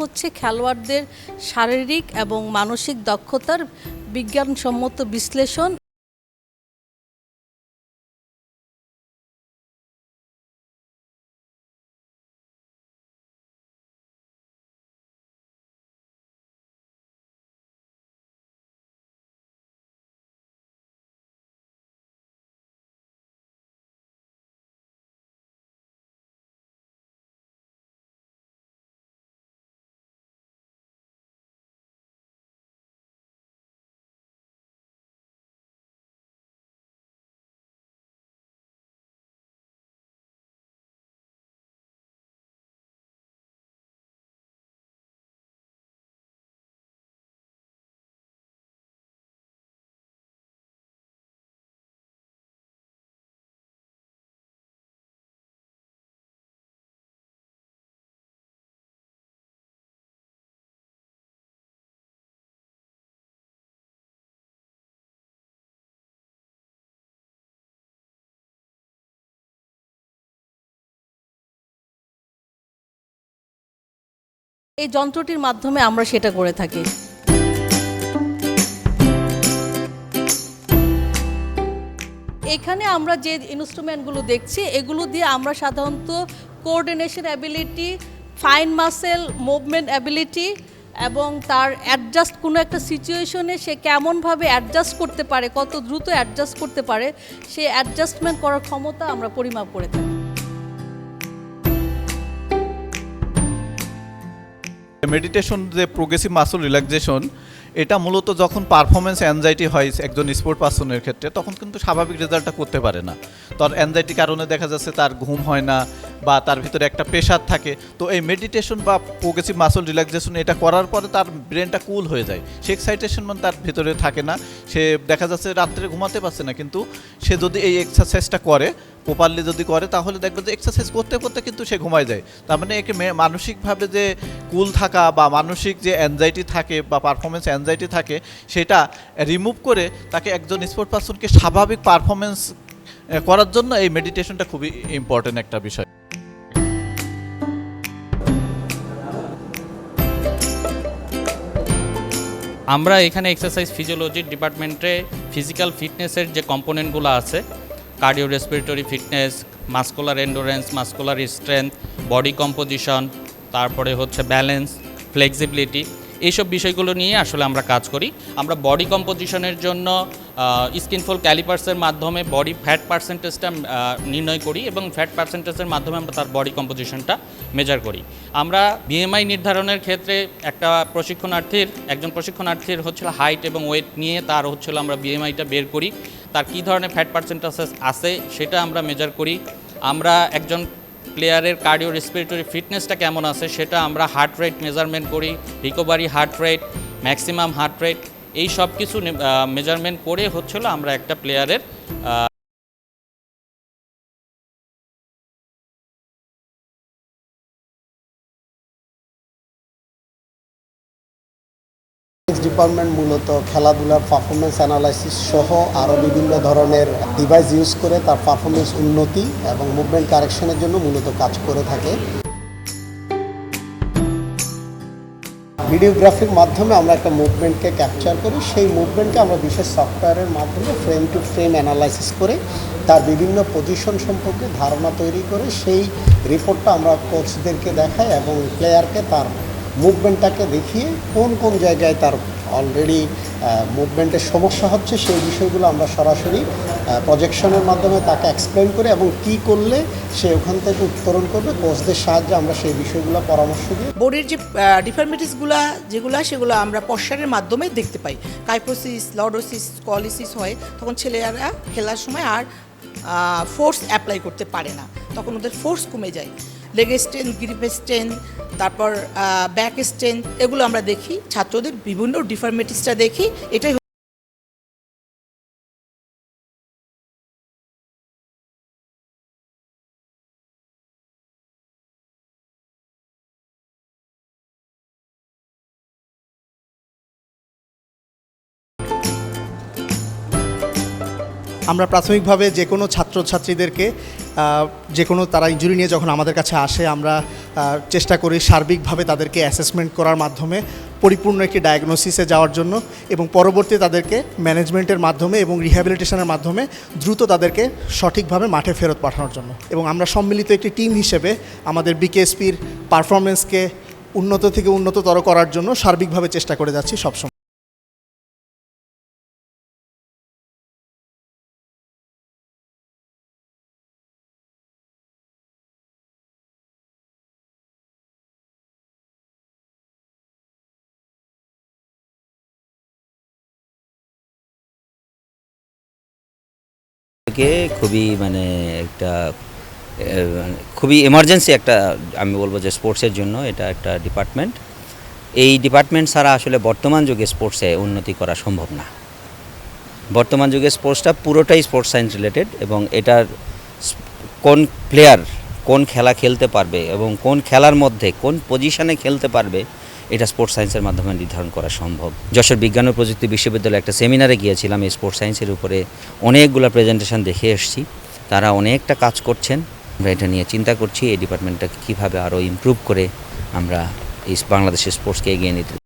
হচ্ছে খেলোয়াড়দের শারীরিক এবং মানসিক দক্ষতার বিজ্ঞানসম্মত বিশ্লেষণ এই যন্ত্রটির মাধ্যমে আমরা সেটা করে থাকি। এখানে আমরা যে ইনস্ট্রুমেন্টগুলো দেখছি, এগুলো দিয়ে আমরা সাধারণত coordination ability fine muscle movement ability এবং তার অ্যাডজাস্ট কোনো একটা সিচুয়েশনে সে কেমনভাবে অ্যাডজাস্ট করতে পারে, কত দ্রুত অ্যাডজাস্ট করতে পারে সে অ্যাডজাস্টমেন্ট করার ক্ষমতা আমরা পরিমাপ করে থাকি। মেডিটেশন যে প্রোগ্রেসিভ মাসল রিল্যাক্সেশন এটা মূলত যখন পারফরমেন্স অ্যাংজাইটি হয় একজন স্পোর্ট পার্সনের ক্ষেত্রে, তখন কিন্তু স্বাভাবিক রেজাল্টটা করতে পারে না। তার অ্যাংজাইটি কারণে দেখা যাচ্ছে তার ঘুম হয় না বা তার ভিতরে একটা প্রেশার থাকে, তো এই মেডিটেশন বা প্রোগ্রেসিভ মাসল রিল্যাক্সেশন এটা করার পরে তার ব্রেনটা কুল হয়ে যায়। সে এক্সাইটেশন মানে তার ভিতরে থাকে না। সে দেখা যাচ্ছে রাত্রে ঘুমাতে পারছে না, কিন্তু সে যদি এই এক্সারসাইজটা করে প্রপারলি যদি করে, তাহলে দেখবে যে এক্সারসাইজ করতে করতে কিন্তু সে ঘুমায় যায়। তার মানে একে মানসিকভাবে যে কুল থাকা বা মানসিক যে অ্যাংজাইটি থাকে বা পারফরমেন্স অ্যাংজাইটি থাকে, সেটা রিমুভ করে তাকে একজন স্পোর্ট পার্সনকে স্বাভাবিক পারফরমেন্স করার জন্য এই মেডিটেশনটা খুবই ইম্পর্টেন্ট একটা বিষয়। আমরা এখানে এক্সারসাইজ ফিজিওলজির ডিপার্টমেন্টে ফিজিক্যাল ফিটনেসের যে কম্পোনেন্টগুলো আছে cardio respiratory fitness muscular endurance muscular strength body composition তারপরে হচ্ছে ব্যালেন্স ফ্লেক্সিবিলিটি এইসব বিষয়গুলো নিয়ে আসলে আমরা কাজ করি। আমরা বডি কম্পোজিশনের জন্য স্কিনফুল ক্যালিপার্সের মাধ্যমে বডি ফ্যাট পার্সেন্টেজটা নির্ণয় করি এবং ফ্যাট পার্সেন্টেজের মাধ্যমে আমরা তার বডি কম্পোজিশনটা মেজার করি। আমরা বিএমআই নির্ধারণের ক্ষেত্রে একটা প্রশিক্ষণার্থীর, একজন প্রশিক্ষণার্থীর হচ্ছিল হাইট এবং ওয়েট নিয়ে তার হচ্ছিল আমরা বিএমআইটা বের করি। তার কী ধরনের ফ্যাট পার্সেন্টেজ আছে, সেটা আমরা মেজার করি। আমরা একজন প্লেয়ারের কার্ডিও রেসপিরেটরি ফিটনেসটা কেমন আছে সেটা আমরা হার্ট রেট মেজারমেন্ট করি recovery heart rate maximum heart rate এই সব কিছু মেজারমেন্ট করে হচ্ছিল আমরা একটা প্লেয়ারের ডিপার্টমেন্ট মূলত খেলাধুলার পারফরমেন্স অ্যানালাইসিস সহ আরও বিভিন্ন ধরনের ডিভাইস ইউজ করে তার পারফরমেন্স উন্নতি এবং মুভমেন্ট কারেকশনের জন্য মূলত কাজ করে থাকে। ভিডিওগ্রাফির মাধ্যমে আমরা একটা মুভমেন্টকে ক্যাপচার করি। সেই মুভমেন্টকে আমরা বিশেষ সফটওয়্যারের মাধ্যমে ফ্রেম টু ফ্রেম অ্যানালাইসিস করে তার বিভিন্ন পজিশন সম্পর্কে ধারণা তৈরি করে সেই রিপোর্টটা আমরা কোচদেরকে দেখাই এবং প্লেয়ারকে তার মুভমেন্টটাকে দেখিয়ে কোন কোন জায়গায় তার অলরেডি মুভমেন্টের সমস্যা হচ্ছে সেই বিষয়গুলো আমরা সরাসরি প্রজেকশনের মাধ্যমে তাকে এক্সপ্লেন করে এবং কি করলে সে ওখান থেকে উত্তরণ করবে কোচদের সাহায্যে আমরা সেই বিষয়গুলো পরামর্শ দিই বডির যে ডিফরমিটিসগুলো যেগুলো, সেগুলো আমরা পশ্চারের মাধ্যমে দেখতে পাই। কাইপোসিস লডোসিস কলিসিস হয়, তখন ছেলেরা খেলার সময় আর ফোর্স অ্যাপ্লাই করতে পারে না। তখন ওদের ফোর্স কমে যায়। লেগ স্ট্রেন্থ গ্রিপ স্ট্রেন্থ তারপর ব্যাক স্ট্রেন্থ এগুলো আমরা দেখি। ছাত্রদের বিভিন্ন ডিফার্মেটিসটা দেখি। এটাই আমরা প্রাথমিকভাবে যে কোনো ছাত্রছাত্রীদেরকে যে কোনো তারা ইঞ্জুরি নিয়ে যখন আমাদের কাছে আসে, আমরা চেষ্টা করি সার্বিকভাবে তাদেরকে অ্যাসেসমেন্ট করার মাধ্যমে, পরিপূর্ণ একটি ডায়াগনোসিসে যাওয়ার জন্য এবং পরবর্তী তাদেরকে ম্যানেজমেন্টের মাধ্যমে এবং রিহ্যাবিলিটেশনের মাধ্যমে দ্রুত তাদেরকে সঠিকভাবে মাঠে ফেরত পাঠানোর জন্য। এবং আমরা সম্মিলিত একটি টিম হিসেবে আমাদের বিকেএসপির পারফরমেন্সকে উন্নত থেকে উন্নততর করার জন্য সার্বিকভাবে চেষ্টা করে যাচ্ছি সবসময়। থেকে খুবই মানে একটা মানে খুবই এমার্জেন্সি একটা, আমি বলব যে স্পোর্টসের জন্য এটা একটা ডিপার্টমেন্ট এই ডিপার্টমেন্ট ছাড়া আসলে বর্তমান যুগে স্পোর্টসে উন্নতি করা সম্ভব না। বর্তমান যুগে স্পোর্টসটা পুরোটাই স্পোর্টস সায়েন্স রিলেটেড এবং এটার কোন প্লেয়ার কোন খেলা খেলতে পারবে এবং কোন খেলার মধ্যে কোন পজিশনে খেলতে পারবে এটা স্পোর্টস সায়েন্সের মাধ্যমে নির্ধারণ করা সম্ভব। যশোর বিজ্ঞান ও প্রযুক্তি বিশ্ববিদ্যালয়ে একটা সেমিনারে গিয়েছিলাম, এই স্পোর্টস সায়েন্সের উপরে অনেকগুলো প্রেজেন্টেশন দেখে এসেছি। তারা অনেকটা কাজ করছেন। আমরা এটা নিয়ে চিন্তা করছি, এই ডিপার্টমেন্টটাকে কীভাবে আরও ইমপ্রুভ করে আমরা এই বাংলাদেশের স্পোর্টসকে এগিয়ে নিতে